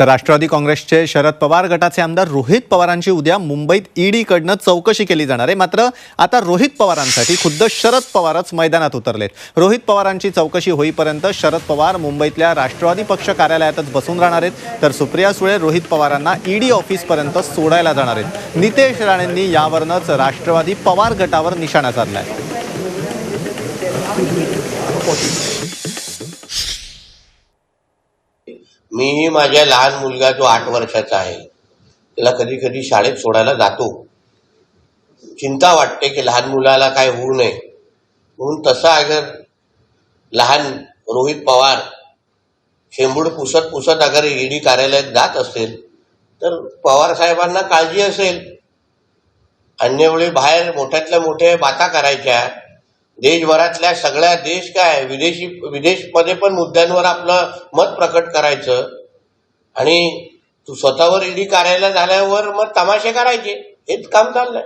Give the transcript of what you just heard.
तर राष्ट्रवादी काँग्रेसचे शरद पवार गटाचे आमदार रोहित पवारांची उद्या मुंबईत ईडीकडनं चौकशी केली जाणार आहे. मात्र आता रोहित पवारांसाठी खुद्द शरद पवारच मैदानात उतरलेत. रोहित पवारांची चौकशी होईपर्यंत शरद पवार मुंबईतल्या राष्ट्रवादी पक्ष कार्यालयातच बसून राहणार आहेत. तर सुप्रिया सुळे रोहित पवारांना ईडी ऑफिसपर्यंत सोडायला जाणार आहेत. नितेश राणेंनी यावरनंच राष्ट्रवादी पवार गटावर निशाणा साधला आहे मीही माझ्या लहान मुलगा जो आठ वर्षाचा आहे त्याला कधी कधी शाळेत सोडायला जातो. चिंता वाटते की लहान मुलाला काय होऊ नये. म्हणून तसा अगर लहान रोहित पवार शेंबूड पुसत पुसत अगर ईडी कार्यालयात जात असेल तर पवार साहेबांना काळजी असेल. अन्यवेळी बाहेर मोठ्यातल्या मोठ्या बाता करायच्या देशभरातल्या सगळ्या देश काय विदेशी विदेशमध्ये पण मुद्द्यांवर आपलं मत प्रकट करायचं. आणि तू स्वतःवर ईडी कार्यालय झाल्यावर मग तमाशे करायचे. हेच काम चाललंय.